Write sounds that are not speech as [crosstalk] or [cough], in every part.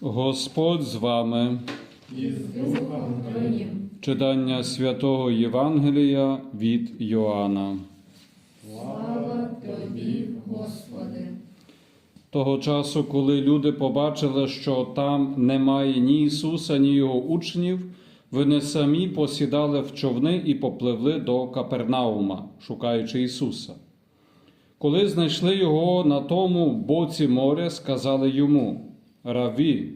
Господь з вами. Читання святого Євангелія від Йоанна. Слава Тобі, Господи. Того часу, коли люди побачили, що там немає ні Ісуса, ні Його учнів, вони самі посідали в човни і попливли до Капернаума, шукаючи Ісуса. Коли знайшли його на тому боці моря, сказали йому: Раві,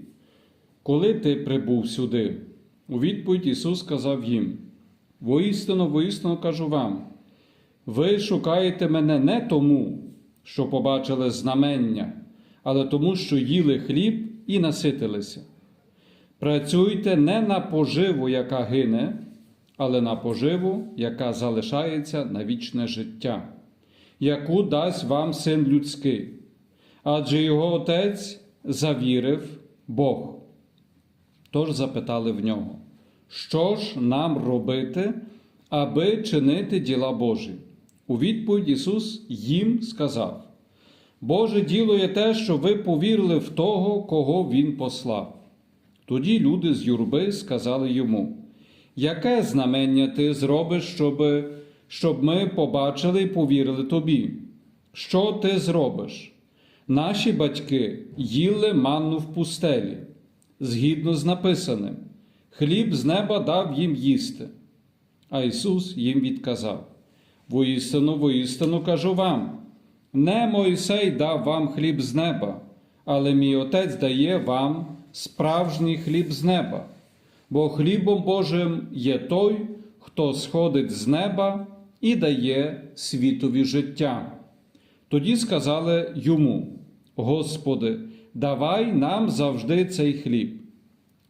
коли ти прибув сюди? У відповідь Ісус сказав їм: Воістину, воістину кажу вам, ви шукаєте мене не тому, що побачили знамення, але тому, що їли хліб і наситилися. Працюйте не на поживу, яка гине, але на поживу, яка залишається на вічне життя, яку дасть вам син людський. Адже його отець завірив Бог. Тож запитали в нього, що ж нам робити, аби чинити діла Божі? У відповідь Ісус їм сказав: Боже діло є те, що ви повірили в того, кого Він послав. Тоді люди з юрби сказали йому: Яке знамення ти зробиш, щоб, щоб ми побачили і повірили тобі? Що ти зробиш? Наші батьки їли манну в пустелі, згідно з написаним, хліб з неба дав їм їсти. А Ісус їм відказав: Воістину, воістину кажу вам, не Мойсей дав вам хліб з неба, але мій Отець дає вам справжній хліб з неба, бо хлібом Божим є той, хто сходить з неба і дає світові життя. Тоді сказали йому: Господи, давай нам завжди цей хліб.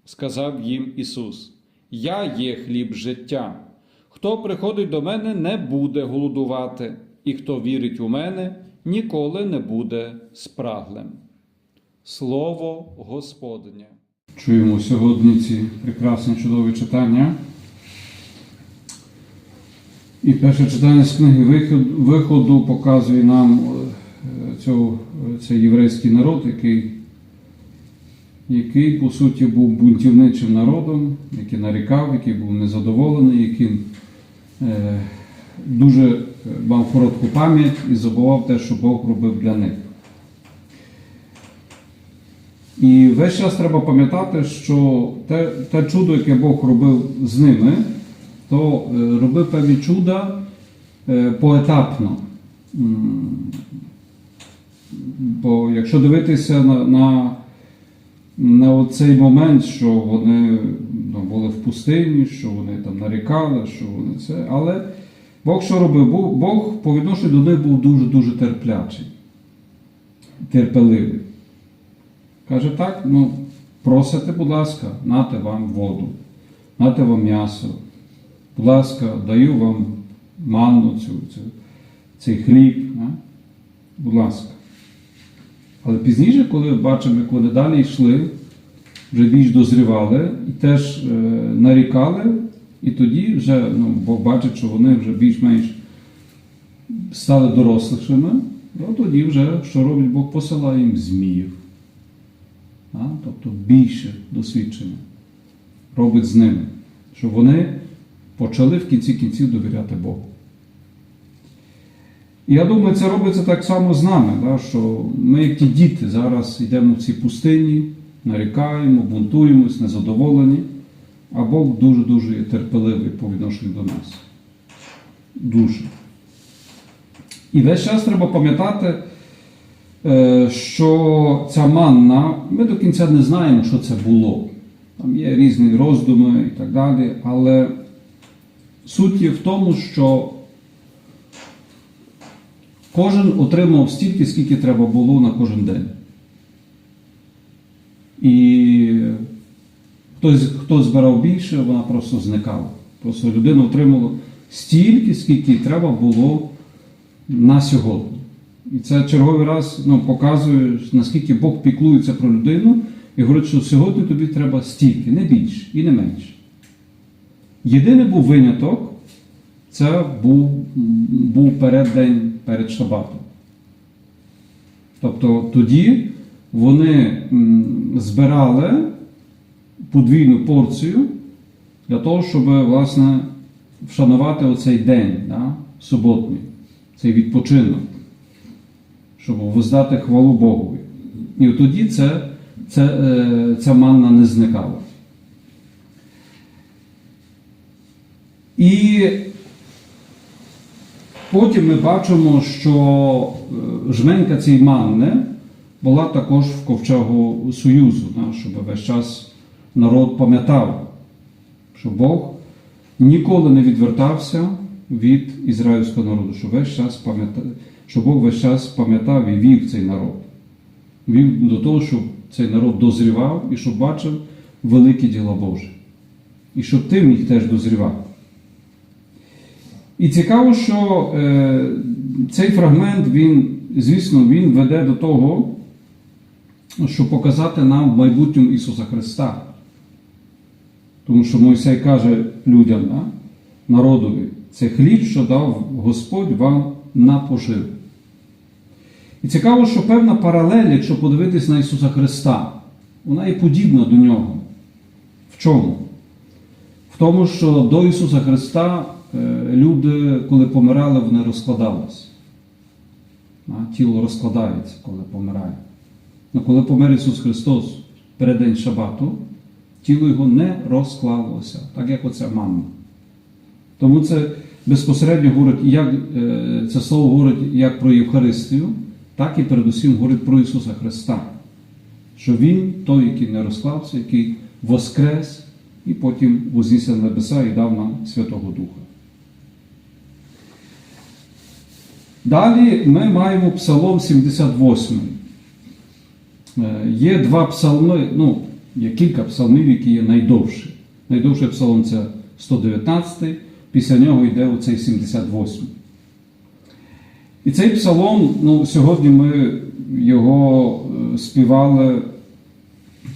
Сказав їм Ісус: Я є хліб життя. Хто приходить до мене, не буде голодувати, і хто вірить у мене, ніколи не буде спраглим. Слово Господнє. Чуємо сьогодні ці прекрасні чудові читання. І перше читання з книги «Вихід- виходу показує нам е, цього, цей єврейський народ, який, який по суті був бунтівничим народом, який нарікав, який був незадоволений, який е, дуже е, мав коротку пам'ять і забував те, що Бог робив для них. І весь час треба пам'ятати, що те, те чудо, яке Бог робив з ними, то е, робив певні чуда е, поетапно. Бо якщо дивитися на, на, на цей момент, що вони ну, були в пустині, що вони там нарікали, що вони це. Але Бог що робив? Бог, Бог по відношенню до них був дуже-дуже терплячий, терпеливий. Каже так, ну, просите, будь ласка, нате вам воду, нате вам м'ясо. Будь ласка, даю вам манну, цю, цю, цей хліб. Не? Будь ласка. Але пізніше, коли бачимо, як вони далі йшли, вже більш дозрівали і теж е, нарікали, і тоді вже ну, Бог бачить, що вони вже більш-менш стали дорослішими, то тоді вже що робить Бог посилає їм зміїв. А? Тобто більше досвідчення робить з ними, щоб вони почали в кінці кінців довіряти Богу. Я думаю, це робиться так само з нами, да, що ми, як ті діти, зараз йдемо в ці пустині, нарікаємо, бунтуємось, незадоволені, а Бог дуже-дуже терпеливий по відношенню до нас. Дуже. І весь час треба пам'ятати, е, що ця манна, ми до кінця не знаємо, що це було. Там є різні роздуми і так далі, але суть є в тому, що кожен отримав стільки, скільки треба було на кожен день. І хтось, хто збирав більше, вона просто зникала. Просто людина отримала стільки, скільки треба було на сьогодні. І це черговий раз ну, показує, наскільки Бог піклується про людину і говорить, що сьогодні тобі треба стільки, не більше і не менше. Єдиний був виняток, це був, був переддень перед Шабатом. Тобто тоді вони збирали подвійну порцію для того, щоб власне вшанувати оцей день, да, суботній, цей відпочинок, щоб воздати хвалу Богові. І тоді це, це, е, ця манна не зникала. І потім ми бачимо, що е, жменька цієї манни була також в ковчегу Союзу, щоб весь час народ пам'ятав, що Бог ніколи не відвертався від ізраїльського народу, що весь час пам'ятав, що Бог весь час пам'ятав і вів цей народ. Вів до того, щоб цей народ дозрівав і щоб бачив великі діла Божі. І щоб ти міг теж дозрівати. І цікаво, що е, цей фрагмент, він, звісно, він веде до того, щоб показати нам в майбутньому Ісуса Христа. Тому що Мойсей каже людям, да, народові, це хліб, що дав Господь вам на пожив. І цікаво, що певна паралель, якщо подивитись на Ісуса Христа, вона і подібна до нього. В чому? В тому, що до Ісуса Христа люди, коли помирали, вони розкладались. Тіло розкладається, коли помирає. Но коли помер Ісус Христос перед день Шабату, тіло його не розклалося, так як оця мама. Тому це безпосередньо говорить, як е, це слово говорить як про Євхаристію, так і передусім говорить про Ісуса Христа. Що Він той, який не розклався, який воскрес і потім вознісся на небеса і дав нам Святого Духа. Далі ми маємо Псалом 78. Е, Є два псалми, ну, є кілька псалмів, які є найдовші. Найдовший псалом це 119, після нього йде оцей 78. І цей псалом, ну, сьогодні ми його е, співали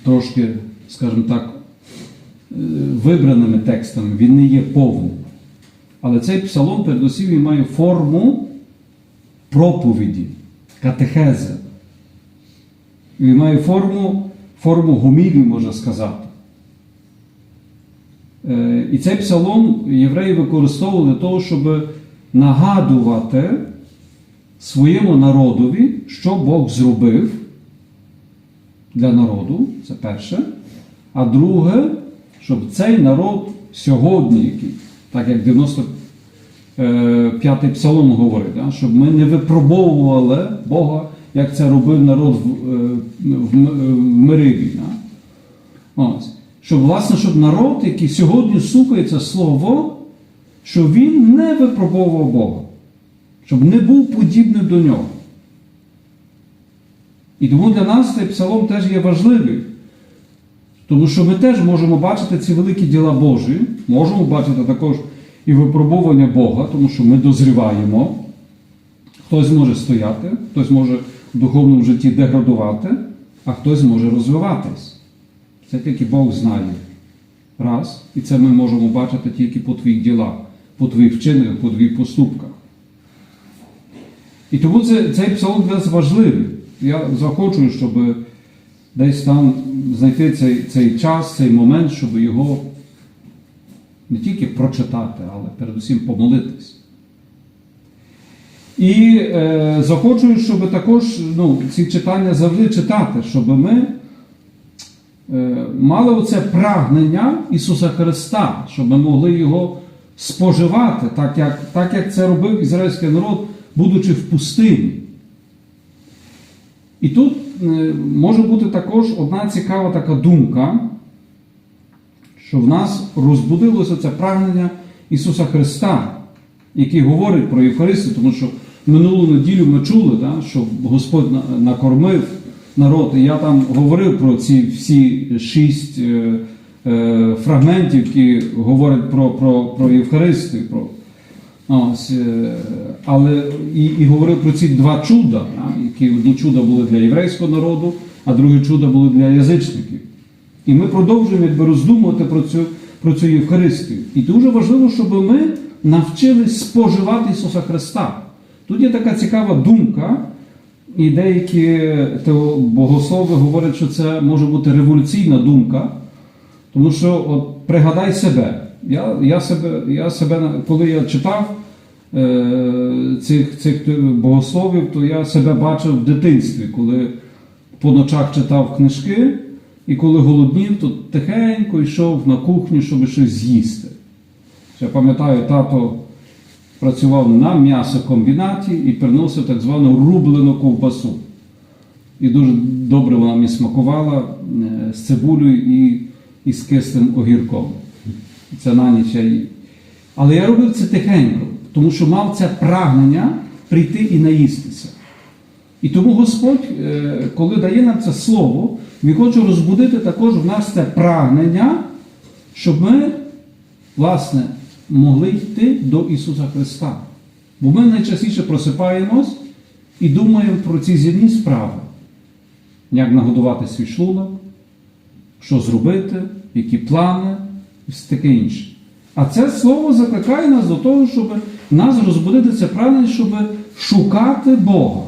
трошки, скажімо так, е, вибраними текстами, він не є повним. Але цей псалом, передусім, він має форму проповіді, катехези. Він має форму, форму гомілії, можна сказати. Е, І цей псалом євреї використовували для того, щоб нагадувати своєму народові, що Бог зробив для народу, це перше. А друге, щоб цей народ сьогодні, так як 95-й псалом говорить, щоб ми не випробовували Бога, як це робив народ в, е, в, в. Да? Ось. Щоб, власне, щоб народ, який сьогодні слухає це слово, щоб він не випробовував Бога, щоб не був подібним до нього. І тому для нас цей псалом теж є важливий. Тому що ми теж можемо бачити ці великі діла Божі, можемо бачити також і випробування Бога, тому що ми дозріваємо. Хтось може стояти, хтось може в духовному житті деградувати, а хтось може розвиватись. Це тільки Бог знає. Раз. І це ми можемо бачити тільки по твоїх ділах, по твоїх вчинках, по твоїх поступках. І тому це, цей псалом для нас важливий. Я захочу, щоб десь там знайти цей, цей час, цей момент, щоб його не тільки прочитати, але передусім помолитись. І е, захочу, щоб також ну, ці читання завжди читати, щоб ми е, мали оце прагнення Ісуса Христа, щоб ми могли його споживати, так як, так як це робив ізраїльський народ, будучи в пустині. І тут е, може бути також одна цікава така думка, що в нас розбудилося це прагнення Ісуса Христа, який говорить про Євхаристію, тому що минулу неділю ми чули, да, що Господь накормив народ. І я там говорив про ці всі шість е, е, фрагментів, які говорять про, про, про Євхаристію. Про, Ось, е, але і, і говорив про ці два чуда, да, які одні чуда були для єврейського народу, а другі чуда були для язичників. І ми продовжуємо якби, роздумувати про цю, про цю Євхаристію. І дуже важливо, щоб ми навчились споживати Ісуса Христа. Тут є така цікава думка, і деякі богослови говорять, що це може бути революційна думка, тому що от, пригадай себе. Я, я себе, я себе, коли я читав е, цих, цих богословів, то я себе бачив в дитинстві, коли по ночах читав книжки, і коли голоднів, то тихенько йшов на кухню, щоб щось з'їсти. Я пам'ятаю, тато працював на м'ясокомбінаті і приносив так звану рублену ковбасу. І дуже добре вона мені смакувала е, з цибулею і, і з кислим огірком. Це на ніч я їв. Але я робив це тихенько, тому що мав це прагнення прийти і наїстися. І тому Господь, е, коли дає нам це слово, Він хоче розбудити також в нас це прагнення, щоб ми, власне, могли йти до Ісуса Христа. Бо ми найчастіше просипаємось і думаємо про ці земні справи, як нагодувати свій шлунок, що зробити, які плани і все таке інше. А це слово закликає нас до того, щоб нас розбудити це прагнення, щоб шукати Бога.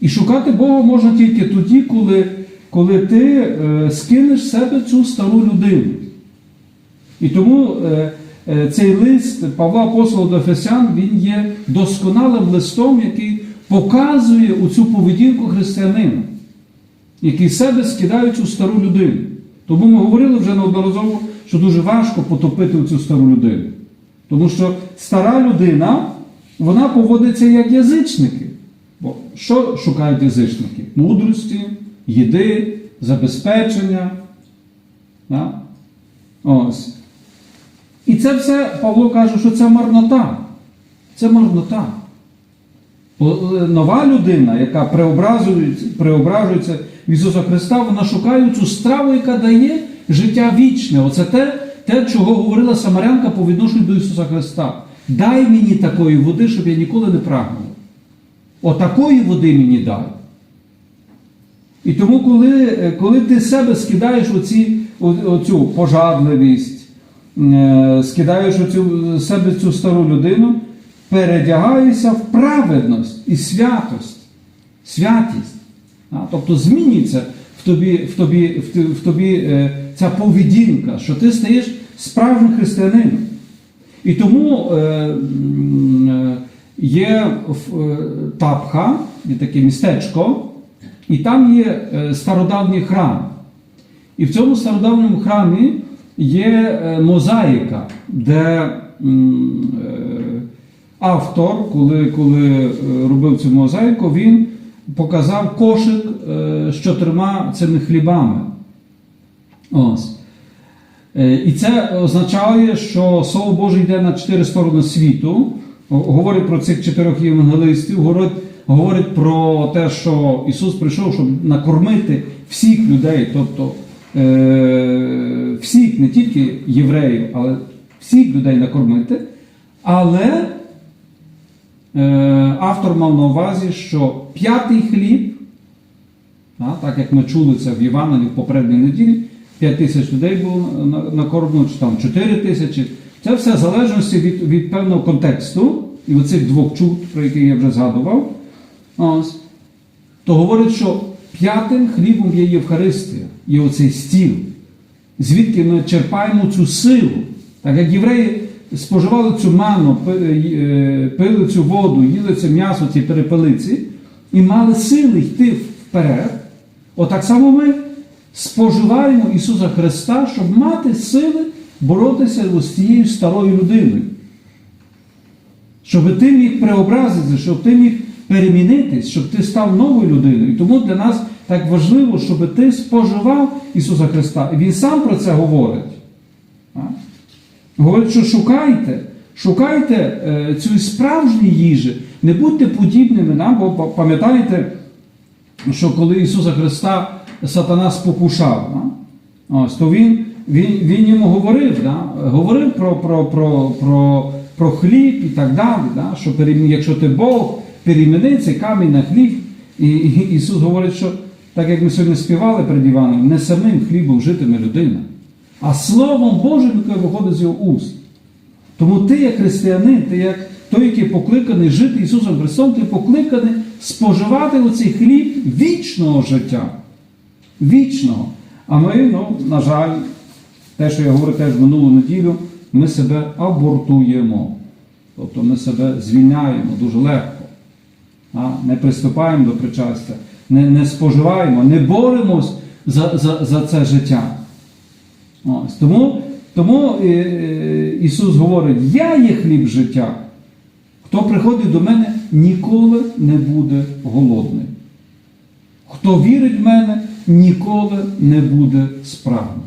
І шукати Бога можна тільки тоді, коли, коли ти е, скинеш з себе цю стару людину. І тому е, е, цей лист Павла Апостола до Ефесян він є досконалим листом, який показує у цю поведінку християнина, який з себе скидає цю стару людину. Тому ми говорили вже неодноразово, що дуже важко потопити цю стару людину. Тому що стара людина, вона поводиться як язичники. Бо що шукають язичники? Мудрості, їди, забезпечення. Да? Ось. І це все Павло каже, що це марнота. Це марнота. Е, Нова людина, яка преобразується, преображується в Ісуса Христа, вона шукає цю страву, яка дає життя вічне. Оце те, те, чого говорила Самарянка по відношенню до Ісуса Христа. Дай мені такої води, щоб я ніколи не прагнув. Отакої води мені дай. І тому, коли, е, коли ти себе скидаєш оці, о- оцю пожадливість, е, скидаєш оцю, себе цю стару людину, передягаєшся в праведність і святость, святість. А, Тобто змінюється в тобі, в тобі, в тобі, в тобі е, ця поведінка, що ти стаєш справжнім християнином. І тому е, е, є е, Тапха, є таке містечко, і там є е, стародавній храм. І в цьому стародавньому храмі є е, мозаїка, де е, автор, коли, коли робив цю мозаїку, він показав кошик з чотирма цими хлібами. Ось. І це означає, що Слово Боже йде на чотири сторони світу. Говорить про цих чотирьох євангелистів, говорить, говорить про те, що Ісус прийшов, щоб накормити всіх людей, тобто е, всіх, не тільки євреїв, але всіх людей накормити. Але е, автор мав на увазі, що п'ятий хліб а, так як ми чули це в Євангелії в попередній неділі, 5 тисяч людей було на- накормлено, чи там 4 тисячі. Це все в залежності від, від певного контексту і оцих двох чуд, про які я вже згадував. Ось. То говорить, що п'ятим хлібом є Євхаристія, є оцей стіл, звідки ми черпаємо цю силу. Так як євреї споживали цю ману, е, пили цю воду, їли це м'ясо, ці перепелиці, і мали сили йти вперед. Отак само ми споживаємо Ісуса Христа, щоб мати сили боротися з тією старою людиною. Щоб ти міг преобразитися, щоб ти міг перемінитись, щоб ти став новою людиною. І тому для нас так важливо, щоб ти споживав Ісуса Христа. І Він сам про це говорить. Говорить, що шукайте, шукайте е, цієї справжньої їжі, не будьте подібними нам, бо па- пам'ятаєте, що коли Ісуса Христа сатана спокушав. Ось, то він, він, він йому говорив, да? говорив про, про, про, про, про хліб і так далі, да? що якщо ти Бог, переміни цей камінь на хліб. І Ісус говорить, що так як ми сьогодні співали перед Іваном, не самим хлібом житиме людина, а Словом Божим, яке виходить з його уст. Тому ти, як християнин, ти як той, який покликаний жити Ісусом Христом, ти покликаний споживати оцей хліб вічного життя. Вічного. А ми, ну, на жаль, те, що я говорю теж минулу неділю, ми себе абортуємо. Тобто ми себе звільняємо дуже легко. Не приступаємо до причастя, не, не споживаємо, не боремось за, за, за це життя. Ось. Тому, тому е, е, Ісус говорить: Я є хліб життя. Хто приходить до мене, ніколи не буде голодний. Хто вірить в мене, ніколи не буде спрагним.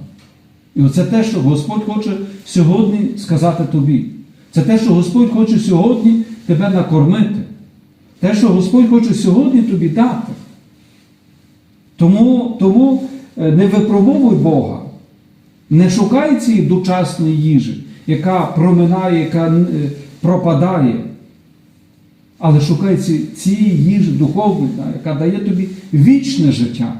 І оце те, що Господь хоче сьогодні сказати тобі. Це те, що Господь хоче сьогодні тебе накормити. Те, що Господь хоче сьогодні тобі дати. Тому, тому е, не випробовуй Бога. Не шукай цієї дочасної їжі, яка проминає, яка е, пропадає. Але шукай цієї їжі духовної, яка дає тобі вічне життя.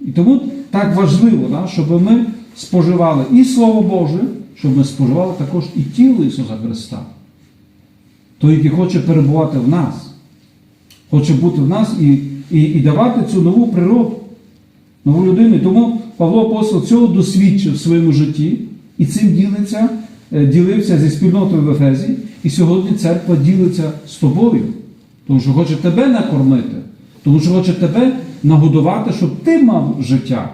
І тому так важливо, щоб ми споживали і Слово Боже, щоб ми споживали також і тіло Ісуса Христа. Той, який хоче перебувати в нас, хоче бути в нас і, і, і давати цю нову природу, нову людину. Тому Павло Апостол цього досвідчив в своєму житті і цим ділиться, е, ділився зі спільнотою в Ефезі. І сьогодні церква ділиться з тобою, тому що хоче тебе накормити, тому що хоче тебе нагодувати, щоб ти мав життя,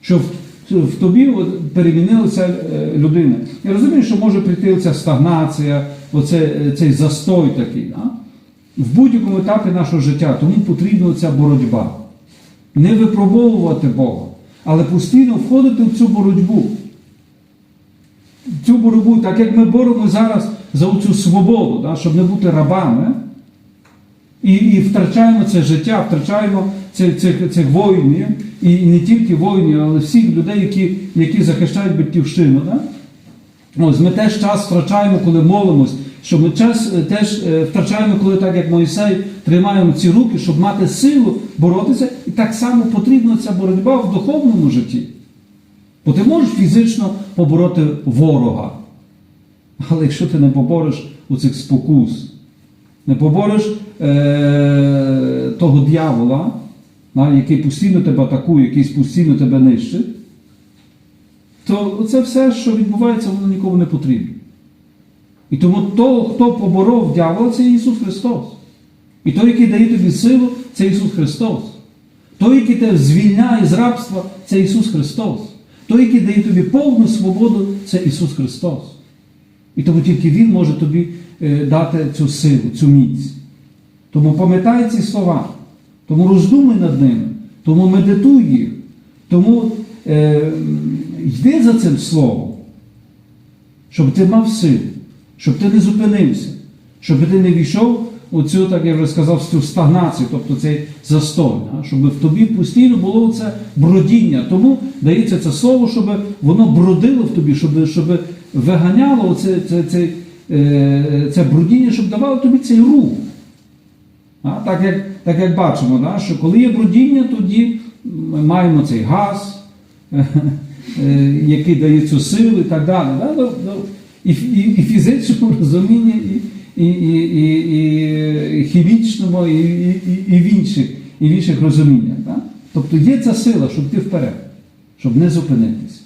щоб в- тобі перемінилася е, людина. Я розумію, що може прийти оця стагнація, оце, е, цей застой такий. Да? В будь-якому етапі нашого життя, тому потрібна ця боротьба. Не випробовувати Бога, але постійно входити в цю боротьбу. Цю боротьбу, так як ми боремося зараз за цю свободу, да, щоб не бути рабами, і, і втрачаємо це життя, втрачаємо цих, цих, цих воїнів, і не тільки воїнів, але всіх людей, які, які захищають батьківщину. Да? Ось ми теж час втрачаємо, коли молимось, що ми час е, теж е, втрачаємо, коли так як Моїсей тримаємо ці руки, щоб мати силу боротися, і так само потрібна ця боротьба в духовному житті. Бо ти можеш фізично побороти ворога. Але якщо ти не побореш у цих спокус, не побореш е- того дьявола, який постійно тебе атакує, який постійно тебе нищить, то це все, що відбувається, воно нікому не потрібно. І тому того, хто поборов дьявола, це Ісус Христос. І той, який дає тобі силу, це Ісус Христос. Той, який тебе звільняє з рабства, це Ісус Христос. Той, який дає тобі повну свободу, це Ісус Христос. І тому тільки Він може тобі е, дати цю силу, цю міць. Тому пам'ятай ці слова, тому роздумуй над ними, тому медитуй їх, тому е, йди за цим словом, щоб ти мав силу, щоб ти не зупинився, щоб ти не війшов у цю, так я вже сказав, цю стагнацію, тобто цей застой, щоб в тобі постійно було це бродіння. Тому дається це слово, щоб воно бродило в тобі, щоб, щоб виганяло оце, це, це, е, це бродіння, щоб давало тобі цей рух. Так як, так як бачимо, да, що коли є бродіння, тоді ми маємо цей газ, [laughs] е, який дає цю силу і так далі. І, і, і фізичному розумінні, і, і, і, і, і хімічному, і, і, і, і, в інших, і в інших розуміннях. Так? Тобто є ця сила, щоб йти вперед, щоб не зупинитися.